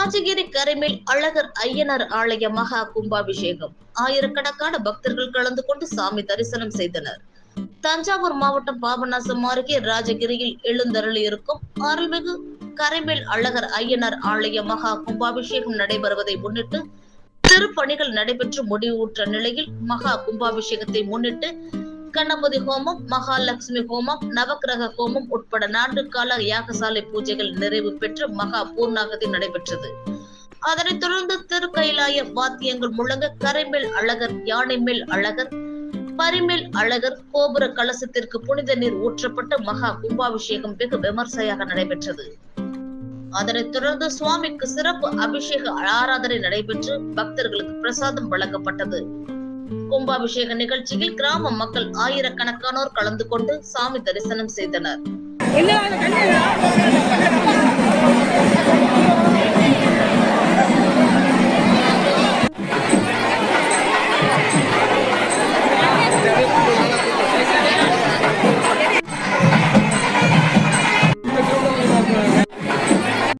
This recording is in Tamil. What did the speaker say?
ராஜகிரி கரிமேல் அழகர் ஐயனார் ஆலய மகா கும்பாபிஷேகம். ஆயிரக்கணக்கான பக்தர்கள் கலந்து கொண்டு சாமி தரிசனம் செய்தனர். தஞ்சாவூர் மாவட்டம் பாபநாசம் அருகே ராஜகிரியில் எழுந்தருளி இருக்கும் அருள்மிகு கரைமேல் அழகர் ஐயனார் ஆலய மகா கும்பாபிஷேகம் நடைபெறுவதை முன்னிட்டு திருப்பணிகள் நடைபெற்று முடிவுற்ற நிலையில் மகா கும்பாபிஷேகத்தை முன்னிட்டு கணபதி ஹோமம் மகாலட்சுமி ஹோமம் நவக்கிரக ஹோமம் உட்பட நான்கு கால யாகசாலை பூஜைகள் நிறைவு பெற்று மகா பூர்ணாகதி நடைபெற்றது. அதனைத் தொடர்ந்து திருக்கைலாய வாத்தியங்கள் முழங்க கரைமேல் அழகர் யானை மேல் அழகர் பரிமேல் அழகர் கோபுர கலசத்திற்கு புனித நீர் ஊற்றப்பட்டு மகா கும்பாபிஷேகம் வெகு விமர்சையாக நடைபெற்றது. அதனைத் தொடர்ந்து சுவாமிக்கு சிறப்பு அபிஷேக ஆராதனை நடைபெற்று பக்தர்களுக்கு பிரசாதம் வழங்கப்பட்டது. கும்பாபிஷேக நிகழ்ச்சியில் கிராம மக்கள் ஆயிரக்கணக்கானோர் கலந்து கொண்டு சாமி தரிசனம் செய்தனர். என்ன